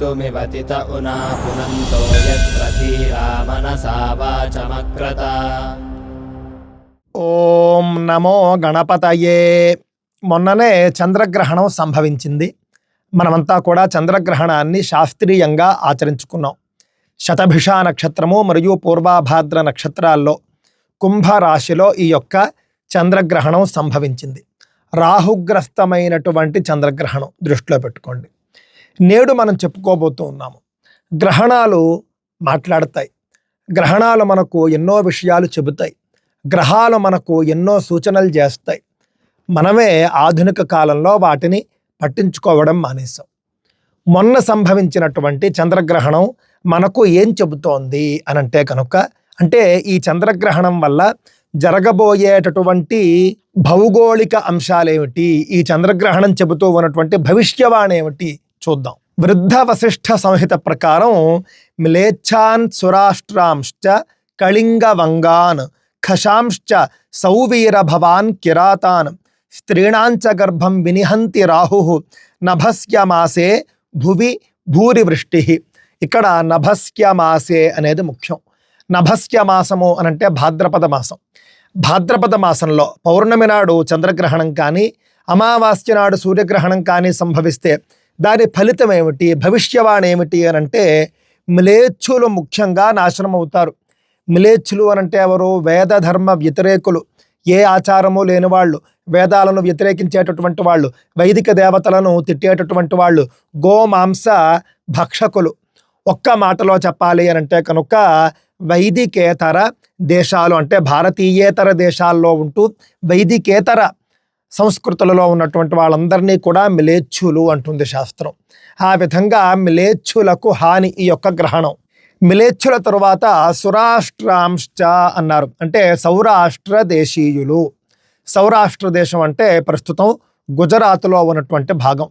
मृत्युमिवतित उना पुनन्तो यत्र धीरा मनसा वाचमक्रत ఓం నమో గణపతయే మొన్ననే చంద్రగ్రహణం సంభవించింది మనమంతా కూడా చంద్రగ్రహణాన్ని శాస్త్రీయంగా ఆచరించుకున్నాం శతభిష నక్షత్రము మరియు పూర్వాభాద్ర నక్షత్రాల్లో కుంభరాశిలో ఈ యొక్క చంద్రగ్రహణం సంభవించింది రాహుగ్రస్తమైనటువంటి చంద్రగ్రహణం దృష్టిలో పెట్టుకోండి నేడు మనం చెప్పుకోబోతూ ఉన్నాము. గ్రహణాలు మాట్లాడతాయి. గ్రహణాలు మనకు ఎన్నో విషయాలు చెబుతాయి. గ్రహాలు మనకు ఎన్నో సూచనలు చేస్తాయి. మనమే ఆధునిక కాలంలో వాటిని పట్టించుకోవడం మానేసాం మొన్న సంభవించినటువంటి చంద్రగ్రహణం మనకు ఏం చెబుతోంది అని అంటే కనుక అంటే ఈ చంద్రగ్రహణం వల్ల జరగబోయేటటువంటి భౌగోళిక అంశాలేమిటి? ఈ చంద్రగ్రహణం చెబుతూ ఉన్నటువంటి భవిష్యవాణి ఏమిటి? చూద్దాం. వృద్ధ వశిష్ఠ సంహిత ప్రకారం మిలేచ్ఛాన్ సురాష్ట్రాంశ్చ కళింగ వంగాన్ ఖశాంశ్చ సౌవీర భవాన్ కిరాతాన్ స్త్రీణాంచ గర్భం వినిహంతి రాహు నభస్యమాసే భువి భూరి వృష్టి ఇక్కడ నభస్యమాసే అనేది ముఖ్యం. నభస్యమాసము అనంటే భాద్రపద మాసం. భాద్రపద మాసంలో పౌర్ణమి నాడు చంద్రగ్రహణం కానీ అమావాస్య నాడు సూర్యగ్రహణం కానీ సంభవిస్తే దాని ఫలితం ఏమిటి? భవిష్యవాణి ఏమిటి అని అంటే మిలేచ్చులు ముఖ్యంగా నాశనం అవుతారు మిలేచ్చులు అనంటే ఎవరు? వేద ధర్మ వ్యతిరేకులు. ఏ ఆచారము లేని వాళ్ళు వేదాలను వ్యతిరేకించేటటువంటి వాళ్ళు. వైదిక దేవతలను తిట్టేటటువంటి వాళ్ళు. గోమాంస భక్షకులు. ఒక్క మాటలో చెప్పాలి అని అంటే కనుక వైదికేతర దేశాలు అంటే భారతీయేతర దేశాల్లో ఉంటూ వైదికేతర సంస్కృతులలో ఉన్నటువంటి వాళ్ళందరినీ కూడా మిలేచ్ఛులు అంటుంది శాస్త్రం. ఆ విధంగా మిలేచ్ఛులకు హాని ఈ యొక్క గ్రహణం. మిలేచ్ఛుల తరువాత సురాష్ట్రాంశ్చ అన్నారు. అంటే సౌరాష్ట్ర దేశీయులు. సౌరాష్ట్ర దేశం అంటే ప్రస్తుతం గుజరాత్లో ఉన్నటువంటి భాగం.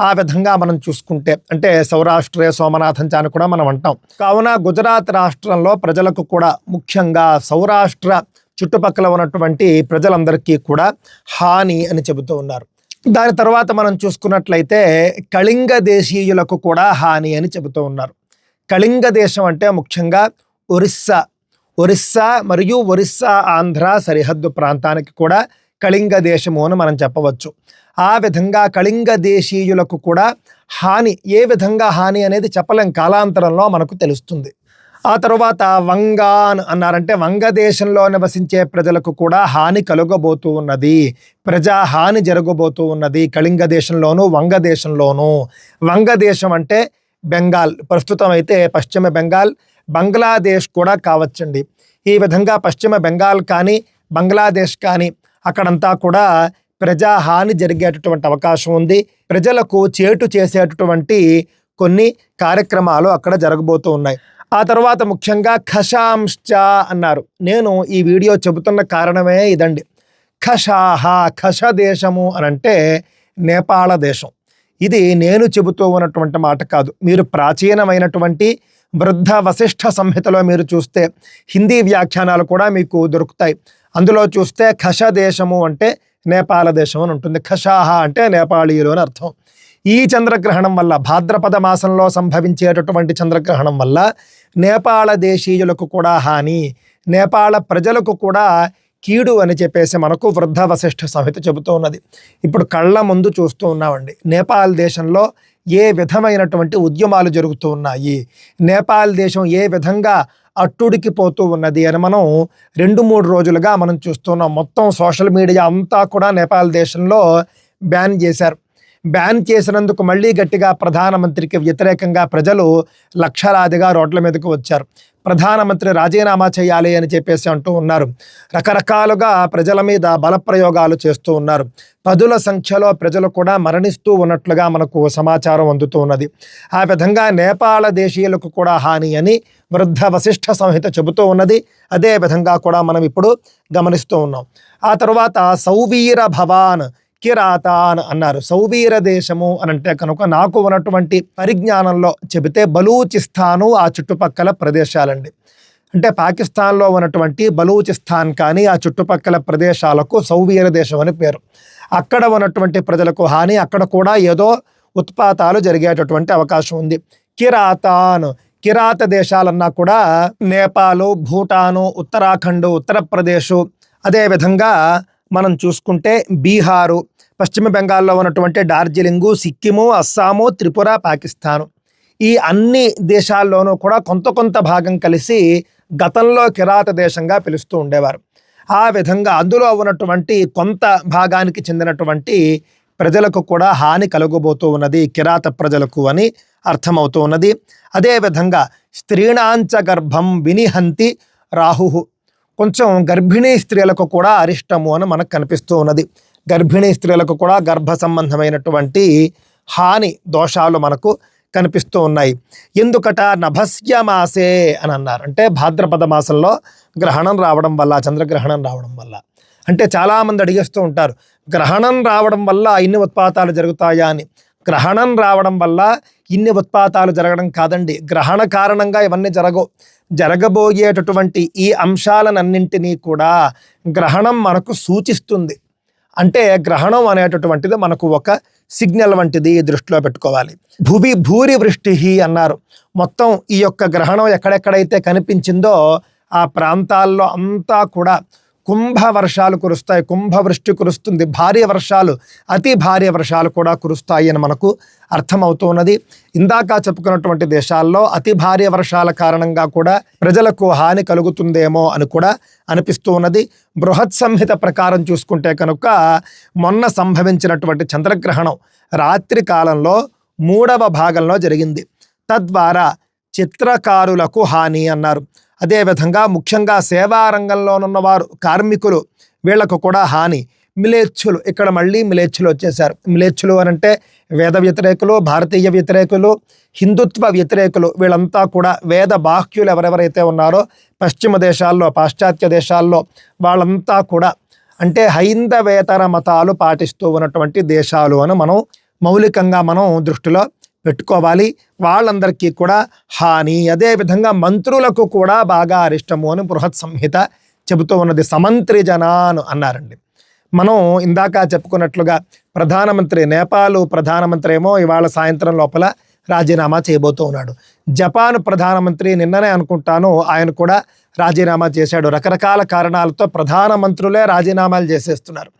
ఆ విధంగా మనం చూసుకుంటే అంటే సౌరాష్ట్రే సోమనాథం అని కూడా మనం అంటాం. కావున గుజరాత్ రాష్ట్రంలో ప్రజలకు కూడా ముఖ్యంగా సౌరాష్ట్ర చుట్టుపక్కల ఉన్నటువంటి ప్రజలందరికీ కూడా హాని అని చెబుతూ ఉన్నారు. దాని తర్వాత మనం చూసుకున్నట్లయితే కళింగ దేశీయులకు కూడా హాని అని చెబుతూ ఉన్నారు. కళింగ దేశం అంటే ముఖ్యంగా ఒరిస్సా. ఒరిస్సా మరియు ఒరిస్సా ఆంధ్ర సరిహద్దు ప్రాంతానికి కూడా కళింగ దేశము అని మనం చెప్పవచ్చు. ఆ విధంగా కళింగ దేశీయులకు కూడా హాని ఏ విధంగా హాని అనేది చెప్పలేం కాలాంతరంలో మనకు తెలుస్తుంది. ఆ తర్వాత వంగాన్ అన్నారంటే వంగదేశంలో నివసించే ప్రజలకు కూడా హాని కలుగబోతూ ఉన్నది. ప్రజా హాని జరగబోతూ ఉన్నది. కళింగ దేశంలోను వంగదేశంలోను వంగదేశం అంటే బెంగాల్. ప్రస్తుతం అయితే పశ్చిమ బెంగాల్ బంగ్లాదేశ్ కూడా కావచ్చండి. ఈ విధంగా పశ్చిమ బెంగాల్ కానీ బంగ్లాదేశ్ కానీ అక్కడంతా కూడా ప్రజా హాని జరిగేటటువంటి అవకాశం ఉంది. ప్రజలకు చేటు చేసేటటువంటి కొన్ని కార్యక్రమాలు అక్కడ జరగబోతూ ఉన్నాయి. ఆ తర్వాత ముఖ్యంగా ఖశాంశ్చ అన్నారు. నేను ఈ వీడియో చెబుతున్న కారణమే ఇదండి. ఖషాహ ఖష దేశము అనంటే నేపాళ దేశం. ఇది నేను చెబుతూ ఉన్నటువంటి మాట కాదు. మీరు ప్రాచీనమైనటువంటి వృద్ధ వశిష్ఠ సంహితలో మీరు చూస్తే హిందీ వ్యాఖ్యానాలు కూడా మీకు దొరుకుతాయి. అందులో చూస్తే ఖష దేశము అంటే నేపాల దేశం అని ఉంటుంది. ఖషాహ అంటే నేపాళీయులు అని అర్థం. ఈ చంద్రగ్రహణం వల్ల భాద్రపద మాసంలో సంభవించేటటువంటి చంద్రగ్రహణం వల్ల నేపాళ దేశీయులకు కూడా హాని నేపాళ ప్రజలకు కూడా కీడు అని చెప్పేసి మనకు వృద్ధ వశిష్ఠ సంహిత చెబుతూ ఉన్నది. ఇప్పుడు కళ్ళ ముందు చూస్తూ ఉన్నామండి. నేపాల్ దేశంలో ఏ విధమైనటువంటి ఉద్యమాలు జరుగుతూ ఉన్నాయి? నేపాల్ దేశం ఏ విధంగా అట్టుడికి పోతూ ఉన్నది అని మనం రెండు మూడు రోజులుగా మనం చూస్తున్నాం మొత్తం సోషల్ మీడియా అంతా కూడా నేపాల్ దేశంలో బ్యాన్ చేశారు. బ్యాన్ చేసినందుకు మళ్ళీ గట్టిగా ప్రధానమంత్రికి వ్యతిరేకంగా ప్రజలు లక్షలాదిగా రోడ్ల మీదకు వచ్చారు. ప్రధానమంత్రి రాజీనామా చేయాలి అని చెప్పేసి అంటూ ఉన్నారు. రకరకాలుగా ప్రజల మీద బలప్రయోగాలు చేస్తూ ఉన్నారు. పదుల సంఖ్యలో ప్రజలు కూడా మరణిస్తూ ఉన్నట్లుగా మనకు సమాచారం అందుతూ ఉన్నది. ఆ విధంగా నేపాళ దేశీయులకు కూడా హాని అని వృద్ధ వశిష్ఠ సంహిత చెబుతూ ఉన్నది. అదే విధంగా కూడా మనం ఇప్పుడు గమనిస్తూ ఉన్నాం. ఆ తర్వాత సౌవీర భవాన్ కిరాతాన్ అన్నారు. సౌవీర దేశము అని అంటే కనుక నాకు ఉన్నటువంటి పరిజ్ఞానంలో చెబితే బలూచిస్తాను ఆ చుట్టుపక్కల ప్రదేశాలండి. అంటే పాకిస్తాన్లో ఉన్నటువంటి బలూచిస్తాన్ కానీ ఆ చుట్టుపక్కల ప్రదేశాలకు సౌవీర దేశం అని పేరు. అక్కడ ఉన్నటువంటి ప్రజలకు హాని అక్కడ కూడా ఏదో ఉత్పాతాలు జరిగేటటువంటి అవకాశం ఉంది. కిరాతాన్ కిరాత దేశాలన్నా కూడా నేపాలు భూటాను ఉత్తరాఖండ్ ఉత్తరప్రదేశ్ అదేవిధంగా మనం చూసుకుంటే బీహారు పశ్చిమ బెంగాల్లో ఉన్నటువంటి డార్జిలింగు సిక్కిము అస్సాము త్రిపుర పాకిస్తాను. ఈ అన్ని దేశాల్లోనూ కూడా కొంత కొంత భాగం కలిసి గతంలో కిరాత దేశంగా పిలుస్తూ ఉండేవారు. ఆ విధంగా అందులో ఉన్నటువంటి కొంత భాగానికి చెందినటువంటి ప్రజలకు కూడా హాని కలుగబోతూ ఉన్నది కిరాత ప్రజలకు అని అర్థమవుతూ ఉన్నది. అదేవిధంగా స్త్రీణాంచ గర్భం వినిహంతి రాహు కొంచెం గర్భిణీ స్త్రీలకు కూడా అరిష్టము అని మనకు కనిపిస్తూ ఉన్నది. గర్భిణీ స్త్రీలకు కూడా గర్భ సంబంధమైనటువంటి హాని దోషాలు మనకు కనిపిస్తూ ఉన్నాయి. ఎందుకట? నభస్య మాసే అని అన్నారు. అంటే భాద్రపద మాసంలో గ్రహణం రావడం వల్ల చంద్రగ్రహణం రావడం వల్ల. అంటే చాలామంది అడిగేస్తూ ఉంటారు గ్రహణం రావడం వల్ల ఇన్ని ఉత్పాతాలు జరుగుతాయా అని. గ్రహణం రావడం వల్ల ఇన్ని ఉత్పాతాలు జరగడం కాదండి. గ్రహణ కారణంగా ఇవన్నీ జరగవు. జరగబోయేటటువంటి ఈ అంశాలనన్నింటినీ కూడా గ్రహణం మనకు సూచిస్తుంది. అంటే గ్రహణం అనేటటువంటిది మనకు ఒక సిగ్నల్ వంటిది దృష్టిలో పెట్టుకోవాలి. భువి భూరి వృష్టి అన్నారు. మొత్తం ఈ యొక్క గ్రహణం ఎక్కడెక్కడైతే కనిపించిందో ఆ ప్రాంతాల్లో అంతా కూడా కుంభ వర్షాలు కురుస్తాయి. కుంభవృష్టి కురుస్తుంది. భారీ వర్షాలు అతి భారీ వర్షాలు కూడా కురుస్తాయి అని మనకు అర్థమవుతున్నది ఇందాక చెప్పుకున్నటువంటి దేశాల్లో అతి భారీ వర్షాల కారణంగా కూడా ప్రజలకు హాని కలుగుతుందేమో అని కూడా అనిపిస్తూ ఉన్నది. బృహత్ సంహిత ప్రకారం చూసుకుంటే కనుక మొన్న సంభవించినటువంటి చంద్రగ్రహణం రాత్రి కాలంలో మూడవ భాగంలో జరిగింది. తద్వారా చిత్రకారులకు హాని అన్నారు. అదేవిధంగా ముఖ్యంగా సేవా రంగంలోనున్నవారు కార్మికులు వీళ్ళకు కూడా హాని. మిలేచ్చులు ఇక్కడ మళ్ళీ మిలేచ్చులు వచ్చేసారు మిలేచ్చులు అని అంటే వేద వ్యతిరేకులు భారతీయ వ్యతిరేకులు హిందుత్వ వ్యతిరేకులు వీళ్ళంతా కూడా వేద బాహ్యులు ఎవరెవరైతే ఉన్నారో పశ్చిమ దేశాల్లో పాశ్చాత్య దేశాల్లో వాళ్ళంతా కూడా అంటే హైందవేతర మతాలు పాటిస్తూ ఉన్నటువంటి దేశాలు అని మనం మౌలికంగా మనం దృష్టిలో పెట్టుకోవాలి. వాళ్ళందరికీ కూడా హాని. అదేవిధంగా మంత్రులకు కూడా బాగా అరిష్టము అని బృహత్ సంహిత చెబుతూ ఉన్నది. సమంత్రి జనాను అన్నారండి. మనం ఇందాక చెప్పుకున్నట్లుగా ప్రధానమంత్రి నేపాల్ ప్రధానమంత్రి ఏమో ఇవాళ సాయంత్రం లోపల రాజీనామా చేయబోతూ ఉన్నాడు. జపాన్ ప్రధానమంత్రి నిన్ననే అనుకుంటాను ఆయన కూడా రాజీనామా చేశాడు. రకరకాల కారణాలతో ప్రధానమంత్రులే రాజీనామాలు చేసేస్తున్నారు.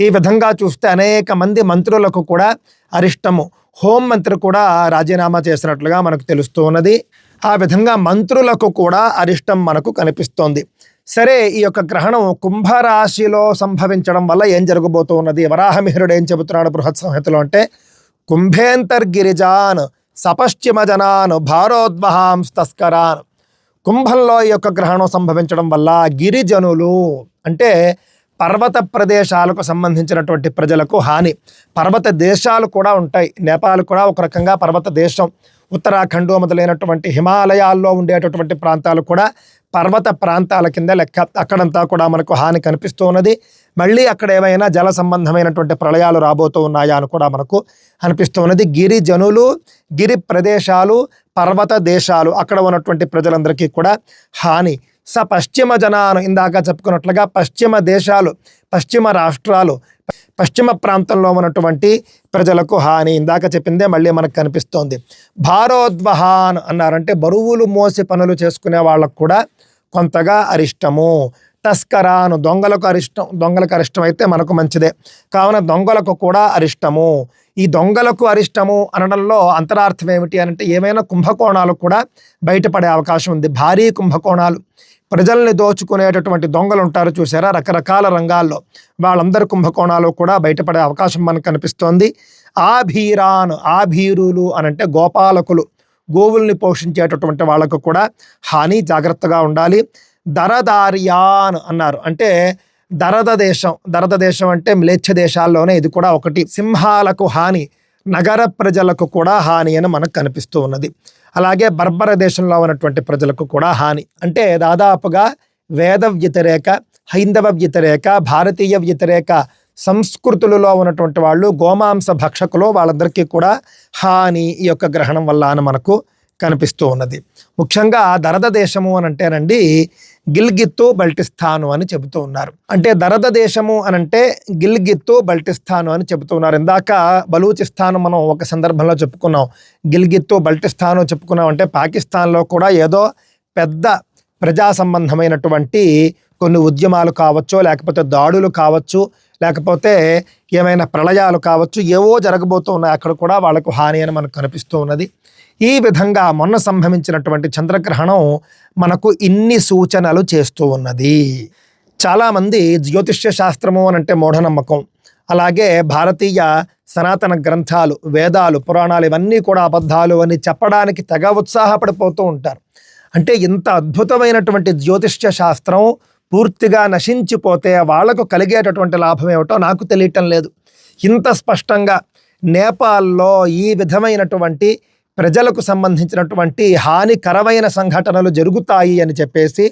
ఈ విధంగా చూస్తే అనేక మంది మంత్రులకు కూడా అరిష్టము హోం మంత్రి కూడా రాజీనామా చేసినట్లుగా మనకు తెలుస్తూ ఉన్నది. ఆ విధంగా మంత్రులకు కూడా అరిష్టం మనకు కనిపిస్తోంది. సరే ఈ యొక్క గ్రహణం కుంభరాశిలో సంభవించడం వల్ల ఏం జరగబోతూ ఉన్నది? వరాహమిహిరుడు ఏం చెబుతున్నాడు బృహత్ సంహితలో అంటే కుంభేంతర్గిరిజాన్ సపశ్చిమ జనాన్ భారోద్వహాంస్ తస్కరాన్ కుంభంలో ఈ యొక్క గ్రహణం సంభవించడం వల్ల గిరిజనులు అంటే పర్వత ప్రదేశాలకు సంబంధించినటువంటి ప్రజలకు హాని. పర్వత దేశాలు కూడా ఉంటాయి. నేపాల్ కూడా ఒక రకంగా పర్వత దేశం. ఉత్తరాఖండ్ మొదలైనటువంటి హిమాలయాల్లో ఉండేటటువంటి ప్రాంతాలు కూడా పర్వత ప్రాంతాల కింద లెక్క. అక్కడంతా కూడా మనకు హాని కనిపిస్తూ ఉన్నది. మళ్ళీ అక్కడ ఏమైనా జల సంబంధమైనటువంటి ప్రళయాలు రాబోతూ ఉన్నాయా అని కూడా మనకు అనిపిస్తూ ఉన్నది. గిరిజనులు గిరి ప్రదేశాలు పర్వత దేశాలు అక్కడ ఉన్నటువంటి ప్రజలందరికీ కూడా హాని. స పశ్చిమ జనాను ఇందాక చెప్పుకున్నట్లుగా పశ్చిమ దేశాలు పశ్చిమ రాష్ట్రాలు పశ్చిమ ప్రాంతంలో ఉన్నటువంటి ప్రజలకు హాని. ఇందాక చెప్పిందే మళ్ళీ మనకు కనిపిస్తోంది. భారోద్వహాన్ అన్నారంటే బరువులు మోసి పనులు చేసుకునే వాళ్ళకు కూడా కొంతగా అరిష్టము. తస్కరాను దొంగలకు అరిష్టం దొంగలకు అరిష్టం అయితే మనకు మంచిదే. కావున దొంగలకు కూడా అరిష్టము. ఈ దొంగలకు అరిష్టము అనడంలో అంతరార్థం ఏమిటి అని అంటే ఏమైనా కుంభకోణాలు కూడా బయటపడే అవకాశం ఉంది. భారీ కుంభకోణాలు. ప్రజల్ని దోచుకునేటటువంటి దొంగలు ఉంటారు చూసారా రకరకాల రంగాల్లో వాళ్ళందరి కుంభకోణాలు కూడా బయటపడే అవకాశం మనకు కనిపిస్తోంది. ఆభీరాన్ ఆభీరులు అనంటే గోపాలకులు గోవుల్ని పోషించేటటువంటి వాళ్ళకు కూడా హాని జాగ్రత్తగా ఉండాలి. దరదారియాన్ అన్నారు. అంటే దరద దేశం దరద దేశం అంటే మ్లేచ్ఛ దేశాల్లోనే ఇది కూడా ఒకటి. సింహాలకు హాని నగర ప్రజలకు కూడా హాని అని మనకు కనిపిస్తూ ఉన్నది. అలాగే బర్బర దేశంలో ఉన్నటువంటి ప్రజలకు కూడా హాని. అంటే దాదాపుగా వేద వ్యతిరేక హైందవ వ్యతిరేక భారతీయ వ్యతిరేక సంస్కృతులలో ఉన్నటువంటి వాళ్ళు గోమాంస భక్షకులు వాళ్ళందరికీ కూడా హాని ఈ యొక్క గ్రహణం వల్ల అని మనకు కనిపిస్తూ ఉన్నది. ముఖ్యంగా దరద దేశము అని అంటేనండి గిల్గిత్తు బల్టిస్థాను అని చెబుతూ ఉన్నారు. అంటే దరద దేశము అని అంటే గిల్గిత్తు బల్టిస్థాను అని చెబుతూ ఉన్నారు. ఇందాక బలూచిస్థాను మనం ఒక సందర్భంలో చెప్పుకున్నాం. గిల్గిత్తు బల్టిస్థాను చెప్పుకున్నాం అంటే పాకిస్తాన్లో కూడా ఏదో పెద్ద ప్రజా సంబంధమైనటువంటి కొన్ని ఉద్యమాలు కావచ్చు లేకపోతే దాడులు కావచ్చు లేకపోతే ఏమైనా ప్రళయాలు కావచ్చు ఏవో జరగబోతూ ఉన్నాయి. అక్కడ కూడా వాళ్ళకు హాని అని మనకు కనిపిస్తూ ఉన్నది. ఈ విధంగా మొన్న సంభవించినటువంటి చంద్రగ్రహణం మనకు ఇన్ని సూచనలు చేస్తూ ఉన్నది. చాలామంది జ్యోతిష్య శాస్త్రము అని అంటే మూఢనమ్మకం. అలాగే భారతీయ సనాతన గ్రంథాలు వేదాలు పురాణాలు ఇవన్నీ కూడా అబద్ధాలు అని చెప్పడానికి తెగ ఉత్సాహపడిపోతూ ఉంటారు. అంటే ఇంత అద్భుతమైనటువంటి జ్యోతిష్య శాస్త్రం పూర్తిగా నశించిపోతే వాళ్ళకు కలిగేటటువంటి లాభం ఏమిటో నాకు తెలియటం లేదు. ఇంత స్పష్టంగా నేపాల్లో ఈ విధమైనటువంటి ప్రజలకు సంబంధించినటువంటి హానికరమైన సంఘటనలు జరుగుతాయి అని చెప్పేసి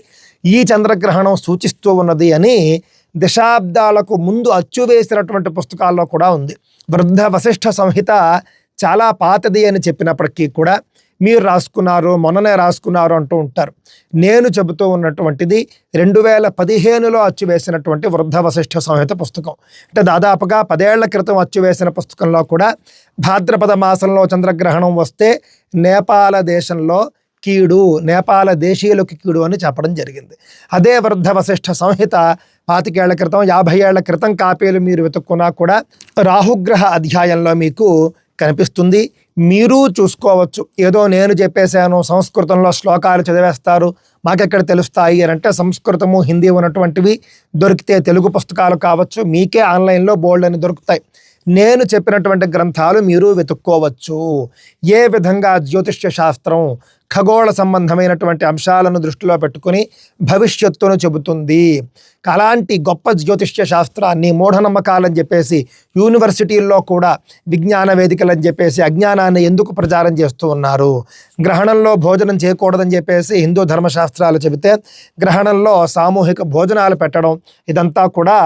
ఈ చంద్రగ్రహణం సూచిస్తూ ఉన్నది అని దశాబ్దాలకు ముందు అచ్చువేసినటువంటి పుస్తకాల్లో కూడా ఉంది. వృద్ధ వశిష్ఠ సంహిత చాలా పాతది అని చెప్పినప్పటికీ కూడా మీరు రాసుకున్నారు మొన్ననే రాసుకున్నారు అంటూ ఉంటారు. నేను చెబుతూ ఉన్నటువంటిది రెండు వేల పదిహేనులో అచ్చువేసినటువంటి వృద్ధ వశిష్ఠ సంహిత పుస్తకం. అంటే దాదాపుగా పదేళ్ళ క్రితం అచ్చువేసిన పుస్తకంలో కూడా భాద్రపద మాసంలో చంద్రగ్రహణం వస్తే నేపాల దేశంలో కీడు నేపాల దేశీయులకు కీడు అని చెప్పడం జరిగింది. అదే వృద్ధ వశిష్ఠ సంహిత పాతికేళ్ళ క్రితం యాభై ఏళ్ళ క్రితం కాపీలు మీరు వెతుక్కున్నా కూడా రాహుగ్రహ అధ్యాయంలో మీకు కనిపిస్తుంది. మీరు చూసుకోవచ్చు. ఏదో నేను చెప్పేశాను సంస్కృతంలో శ్లోకాలు చదివేస్తారు మాకెక్కడ తెలుస్తాయి అని అంటే సంస్కృతము హిందీ ఉన్నటువంటివి దొరికితే తెలుగు పుస్తకాలు కావచ్చు మీకే ఆన్లైన్లో బోల్డ్ అని దొరుకుతాయి. నేను చెప్పినటువంటి గ్రంథాలు మీరు వెతుక్కోవచ్చు. ఏ విధంగా జ్యోతిష్య శాస్త్రం ఖగోళ సంబంధమైనటువంటి అంశాలను దృష్టిలో పెట్టుకుని భవిష్యత్తును చెబుతుంది. అలాంటి గొప్ప జ్యోతిష్య శాస్త్రాన్ని మూఢనమ్మకాలని చెప్పేసి యూనివర్సిటీల్లో కూడా విజ్ఞాన వేదికలని చెప్పేసి అజ్ఞానాన్ని ఎందుకు ప్రచారం చేస్తూ ఉన్నారు? గ్రహణంలో భోజనం చేయకూడదని చెప్పేసి హిందూ ధర్మశాస్త్రాలు చెబితే గ్రహణంలో సామూహిక భోజనాలు పెట్టడం ఇదంతా కూడా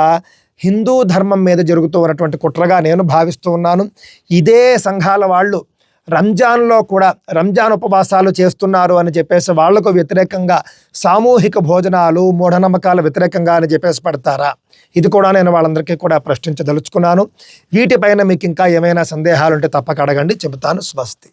హిందూ ధర్మం మీద జరుగుతూ ఉన్నటువంటి కుట్రగా నేను భావిస్తూ ఉన్నాను. ఇదే సంఘాల వాళ్ళు రంజాన్లో కూడా రంజాన్ ఉపవాసాలు చేస్తున్నారు అని చెప్పేసి వాళ్ళకు వ్యతిరేకంగా సామూహిక భోజనాలు మూఢనమ్మకాల వ్యతిరేకంగా అని చెప్పేసి పడతారా? ఇది కూడా నేను వాళ్ళందరికీ కూడా ప్రశ్నించదలుచుకున్నాను. వీటిపైన మీకు ఇంకా ఏమైనా సందేహాలు ఉంటే తప్పక అడగండి. చెబుతాను. స్వస్తి.